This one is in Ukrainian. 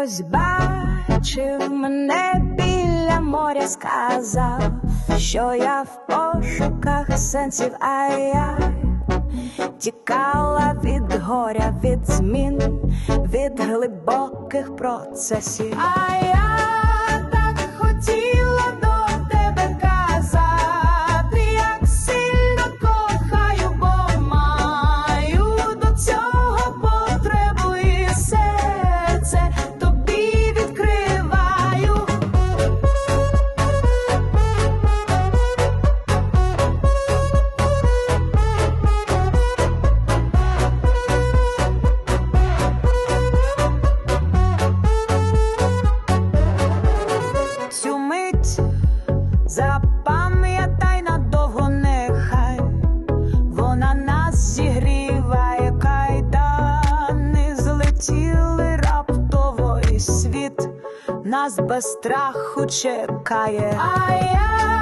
хтось бачив мене біля моря, сказав, що я в пошуках сенсів, а я тікала від горя, від змін, від глибоких процесів. А я запам'ятай надовго нехай вона нас зігріває кайдани злетіли раптово світ нас без страху чекає. А я